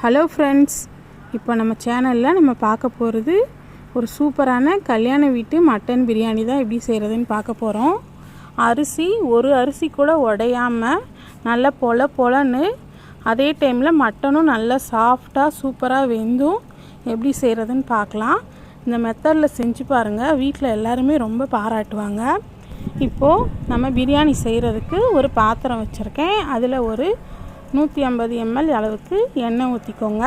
Hello friends இப்போ நம்ம சேனலில் நம்ம பார்க்க போகிறது ஒரு சூப்பரான கல்யாண வீட்டு மட்டன் பிரியாணி தான் எப்படி செய்கிறதுன்னு பார்க்க போகிறோம் அரிசி ஒரு அரிசி கூட உடையாமல் நல்லா பொல பொலன்னு அதே டைமில் மட்டனும் நல்லா சாஃப்டாக சூப்பராக வெந்தும் எப்படி செய்கிறதுன்னு பார்க்கலாம். இந்த மெத்தடில் செஞ்சு பாருங்கள் வீட்டில் எல்லாருமே ரொம்ப பாராட்டுவாங்க. இப்போது நம்ம பிரியாணி செய்கிறதுக்கு ஒரு பாத்திரம் வச்சுருக்கேன். அதில் ஒரு நூற்றி ஐம்பது எம்எல் அளவுக்கு எண்ணெய் ஊற்றிக்கோங்க.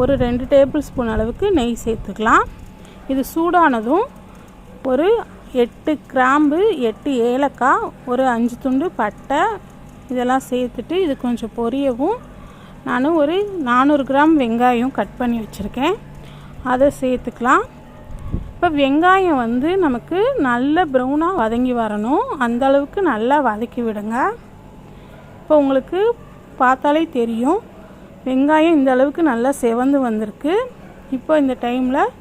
ஒரு ரெண்டு டேபிள் ஸ்பூன் அளவுக்கு நெய் சேர்த்துக்கலாம். இது சூடானதும் ஒரு எட்டு கிராம்பு எட்டு ஏலக்காய் ஒரு அஞ்சு துண்டு பட்டை இதெல்லாம் சேர்த்துட்டு இது கொஞ்சம் பொரியவும். நான் ஒரு நானூறு கிராம் வெங்காயம் கட் பண்ணி வச்சுருக்கேன். அதை சேர்த்துக்கலாம். இப்போ வெங்காயம் வந்து நமக்கு நல்ல ப்ரௌனாக வதங்கி வரணும். அந்த அளவுக்கு நல்லா வதக்கி விடுங்க. இப்போ உங்களுக்கு பார்த்தாலே தெரியும். வெங்காயம் இந்த அளவுக்கு நல்லா செவந்து வந்திருக்கு. இப்போ இந்த டைமில்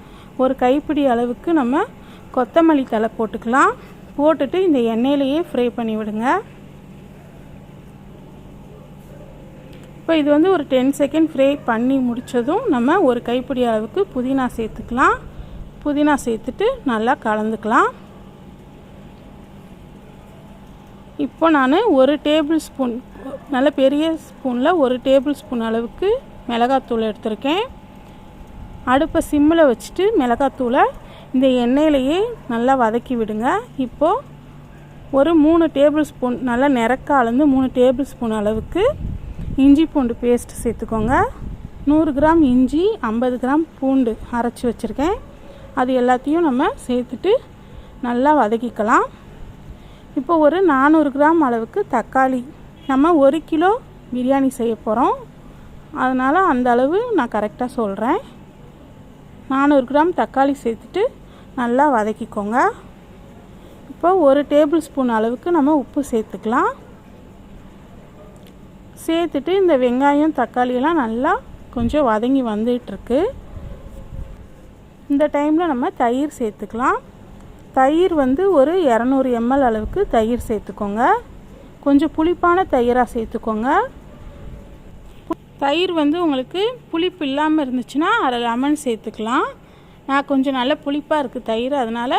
ஒரு கைப்பிடி அளவுக்கு நம்ம கொத்தமல்லி தலை போட்டுக்கலாம். போட்டுட்டு இந்த எண்ணெயிலையே ஃப்ரை பண்ணி விடுங்க. இப்போ இது வந்து ஒரு டென் செகண்ட் ஃப்ரை பண்ணி முடித்ததும் நம்ம ஒரு கைப்பிடி அளவுக்கு புதினா சேர்த்துக்கலாம். புதினா சேர்த்துட்டு நல்லா கலந்துக்கலாம். இப்போ நான் ஒரு டேபிள் ஸ்பூன் நல்ல பெரிய ஸ்பூனில் ஒரு டேபிள் ஸ்பூன் அளவுக்கு மிளகாத்தூள் எடுத்திருக்கேன். அடுப்பை சிம்மில் வச்சுட்டு மிளகாத்தூளை இந்த எண்ணெயிலையே நல்லா வதக்கி விடுங்க. இப்போது ஒரு மூணு டேபிள் ஸ்பூன் நல்லா நிறக்க அளந்து மூணு டேபிள் ஸ்பூன் அளவுக்கு இஞ்சி பூண்டு பேஸ்ட் சேர்த்துக்கோங்க. நூறு கிராம் இஞ்சி ஐம்பது கிராம் பூண்டு அரைச்சி வச்சுருக்கேன். அது எல்லாத்தையும் நம்ம சேர்த்துட்டு நல்லா வதக்கிக்கலாம். இப்போ ஒரு நானூறு கிராம் அளவுக்கு தக்காளி நம்ம ஒரு கிலோ பிரியாணி செய்ய போகிறோம் அதனால் அந்த அளவு நான் கரெக்டாக சொல்கிறேன் நானூறு கிராம் தக்காளி சேர்த்துட்டு நல்லா வதக்கிக்கோங்க. இப்போ ஒரு டேபிள் ஸ்பூன் அளவுக்கு நம்ம உப்பு சேர்த்துக்கலாம். சேர்த்துட்டு இந்த வெங்காயம் தக்காளியெல்லாம் நல்லா கொஞ்சம் வதங்கி வந்துட்டுருக்கு. இந்த டைமில் நம்ம தயிர் சேர்த்துக்கலாம். தயிர் வந்து ஒரு இரநூறு எம்எல் அளவுக்கு தயிர் சேர்த்துக்கோங்க. கொஞ்சம் புளிப்பான தயிராக சேர்த்துக்கோங்க. தயிர் வந்து உங்களுக்கு புளிப்பு இல்லாமல் இருந்துச்சுன்னா அரை லெமன் சேர்த்துக்கலாம். நான் கொஞ்சம் நல்ல புளிப்பாக இருக்குது தயிர் அதனால்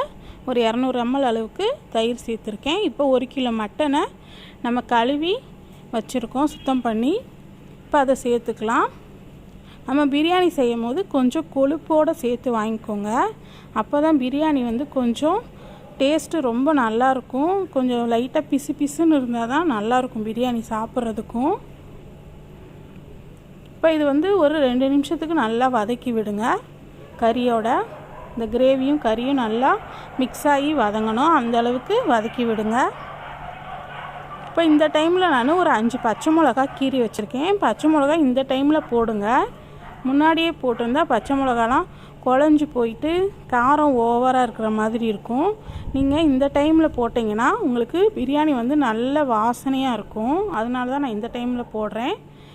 ஒரு இரநூறு எம்எல் அளவுக்கு தயிர் சேர்த்துருக்கேன். இப்போ ஒரு கிலோ மட்டனை நம்ம கழுவி வச்சுருக்கோம் சுத்தம் பண்ணி. இப்போ அதை சேர்த்துக்கலாம். நம்ம பிரியாணி செய்யும் போது கொஞ்சம் கொழுப்போடு சேர்த்து வாங்கிக்கோங்க. அப்போ தான் பிரியாணி வந்து கொஞ்சம் டேஸ்ட்டு ரொம்ப நல்லாயிருக்கும். கொஞ்சம் லைட்டாக பிசு பிசுன்னு இருந்தால் தான் நல்லாயிருக்கும் பிரியாணி சாப்பிட்றதுக்கும். இப்போ இது வந்து ஒரு ரெண்டு நிமிஷத்துக்கு நல்லா வதக்கி விடுங்க. கறியோட இந்த கிரேவியும் கறியும் நல்லா மிக்ஸ் ஆகி வதங்கணும். அந்த அளவுக்கு வதக்கி விடுங்க. இப்போ இந்த டைமில் நான் ஒரு அஞ்சு பச்சை மிளகா கீறி வச்சுருக்கேன். பச்சை மிளகா இந்த டைமில் போடுங்க. முன்னாடியே போட்டிருந்தா பச்சை மிளகாலாம் குழஞ்சி போயிட்டு காரம் ஓவராக இருக்கிற மாதிரி இருக்கும். நீங்கள் இந்த டைமில் போட்டிங்கன்னா உங்களுக்கு பிரியாணி வந்து நல்ல வாசனையாக இருக்கும். அதனால தான் நான் இந்த டைமில் போடுறேன்.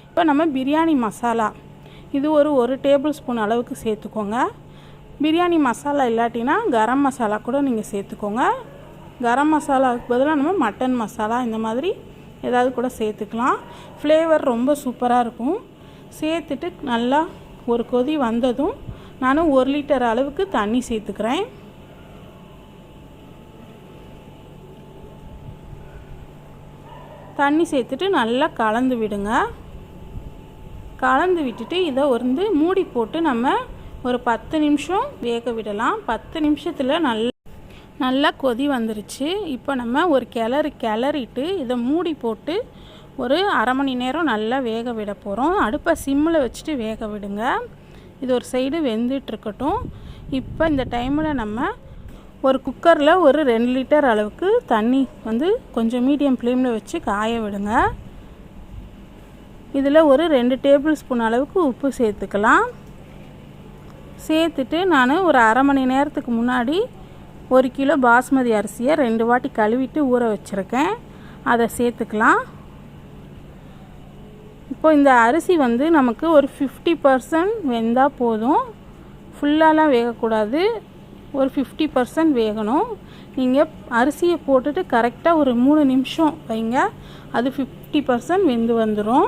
இப்போ நம்ம பிரியாணி மசாலா. இது ஒரு ஒரு டேபிள் ஸ்பூன் அளவுக்கு சேர்த்துக்கோங்க. பிரியாணி மசாலா இல்லாட்டினா கரம் மசாலா கூட நீங்கள் சேர்த்துக்கோங்க. கரம் மசாலாவுக்கு பதிலாக நம்ம மட்டன் மசாலா இந்த மாதிரி ஏதாவது கூட சேர்த்துக்கலாம். ஃப்ளேவர் ரொம்ப சூப்பராக இருக்கும். சேர்த்துட்டு நல்லா ஒரு கொதி வந்ததும் நான் ஒரு லிட்டர் அளவுக்கு தண்ணி சேர்த்துக்கிறேன். தண்ணி சேர்த்துட்டு நல்லா கலந்து விடுங்க. கலந்து விட்டுட்டு இதை வந்து மூடி போட்டு நம்ம ஒரு பத்து நிமிஷம் வேக விடலாம். பத்து நிமிஷத்தில் நல்லா நல்லா கொதி வந்துருச்சு. இப்போ நம்ம ஒரு கிளறி கிளறிட்டு இதை மூடி போட்டு ஒரு அரை மணி நேரம் நல்லா வேக விட போகிறோம் அடுப்பை சிம்மில் வச்சுட்டு வேக விடுங்க. இது ஒரு சைடு வெந்துட்டுருக்கட்டும் இப்போ இந்த டைமில் நம்ம ஒரு குக்கரில் ஒரு ரெண்டு லிட்டர் அளவுக்கு தண்ணி வந்து கொஞ்சம் மீடியம் ஃப்ளேமில் வச்சு காய விடுங்க. இதில் ஒரு ரெண்டு டேபிள் ஸ்பூன் அளவுக்கு உப்பு சேர்த்துக்கலாம். சேர்த்துட்டு நான் ஒரு அரை மணி நேரத்துக்கு முன்னாடி ஒரு கிலோ பாஸ்மதி அரிசியை ரெண்டு வாட்டி கழுவிட்டு ஊற வச்சுருக்கேன். அதை சேர்த்துக்கலாம். இப்போ இந்த அரிசி வந்து நமக்கு ஒரு ஃபிஃப்டி பர்சன்ட் வெந்தால் போதும். ஃபுல்லாலாம் வேகக்கூடாது. ஒரு ஃபிஃப்டி பர்சன்ட் வேகணும். நீங்கள் அரிசியை போட்டுட்டு கரெக்டாக ஒரு மூணு நிமிஷம் வைங்க. அது ஃபிஃப்டி பர்சன்ட் வெந்து வந்துடும்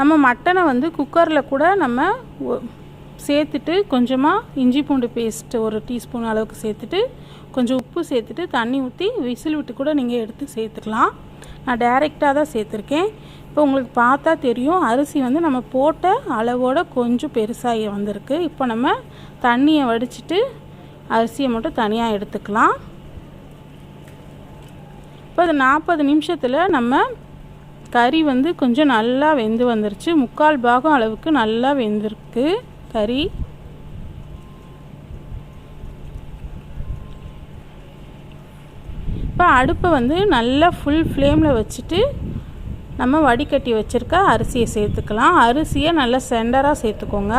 நம்ம மட்டனை வந்து குக்கரில் கூட நம்ம சேர்த்துட்டு கொஞ்சமாக இஞ்சி பூண்டு பேஸ்ட்டு ஒரு டீஸ்பூன் அளவுக்கு சேர்த்துட்டு கொஞ்சம் உப்பு சேர்த்துட்டு தண்ணி ஊற்றி விசில் விட்டு கூட நீங்கள் எடுத்து சேர்த்துக்கலாம். நான் டைரெக்டாக தான் சேர்த்துருக்கேன். இப்போ உங்களுக்கு பார்த்தா தெரியும் அரிசி வந்து நம்ம போட்ட அளவோட கொஞ்சம் பெருசாகி வந்திருக்கு. இப்போ நம்ம தண்ணியை வடிச்சிட்டு அரிசியை மட்டும் தனியாக எடுத்துக்கலாம். இப்போ அது நாற்பது நிமிஷத்தில் நம்ம கறி வந்து கொஞ்சம் நல்லா வெந்து வந்துருச்சு. முக்கால் பாகம் அளவுக்கு நல்லா வெந்திருக்கு. கறி இப்போ அடுப்பை வந்து நல்லா ஃபுல் ஃப்ளேமில் வச்சுட்டு நம்ம வடிகட்டி வச்சுருக்க அரிசியை சேர்த்துக்கலாம். அரிசியை நல்லா சென்டராக சேர்த்துக்கோங்க.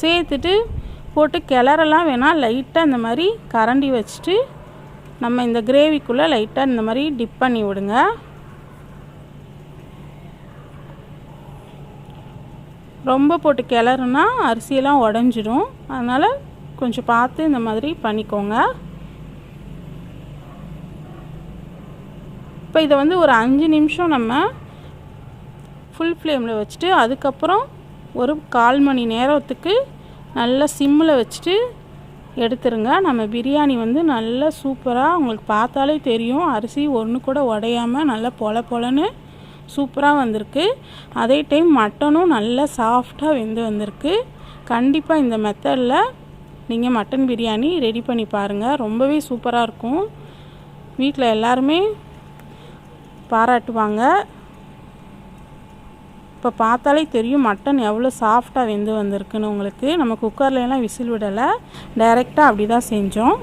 சேர்த்துட்டு போட்டு கிளறலாம் வேணால் லைட்டாக இந்த மாதிரி கரண்டி வச்சுட்டு நம்ம இந்த கிரேவிக்குள்ளே லைட்டாக இந்த மாதிரி டிப் பண்ணி விடுங்க. ரொம்ப போட்டு கிளறுனா அரிசியெல்லாம் உடஞ்சிடும் அதனால் கொஞ்சம் பார்த்து இந்த மாதிரி பண்ணிக்கோங்க. இப்போ இதை வந்து ஒரு அஞ்சு நிமிஷம் நம்ம ஃபுல் ஃப்ளேமில் வச்சுட்டு அதுக்கப்புறம் ஒரு கால் மணி நேரத்துக்கு நல்லா சிம்மில் வச்சுட்டு எடுத்துருங்க. நம்ம பிரியாணி வந்து நல்லா சூப்பராக உங்களுக்கு பார்த்தாலே தெரியும். அரிசி ஒன்று கூட உடையாமல் நல்லா பொல பொலன்னு சூப்பராக வந்திருக்கு. அதே டைம் மட்டனும் நல்லா சாஃப்டாக வெந்து வந்திருக்கு. கண்டிப்பாக இந்த மெத்தடில் நீங்கள் மட்டன் பிரியாணி ரெடி பண்ணி பாருங்கள் ரொம்பவே சூப்பராக இருக்கும். வீட்டில் எல்லாருமே பாராட்டுவாங்க. இப்போ பார்த்தாலே தெரியும் மட்டன் எவ்வளோ சாஃப்டாக வெந்து வந்திருக்குன்னு உங்களுக்கு. நம்ம குக்கர்லயெல்லாம் விசில் விடலை. டைரெக்டாக அப்படி தான் செஞ்சோம்.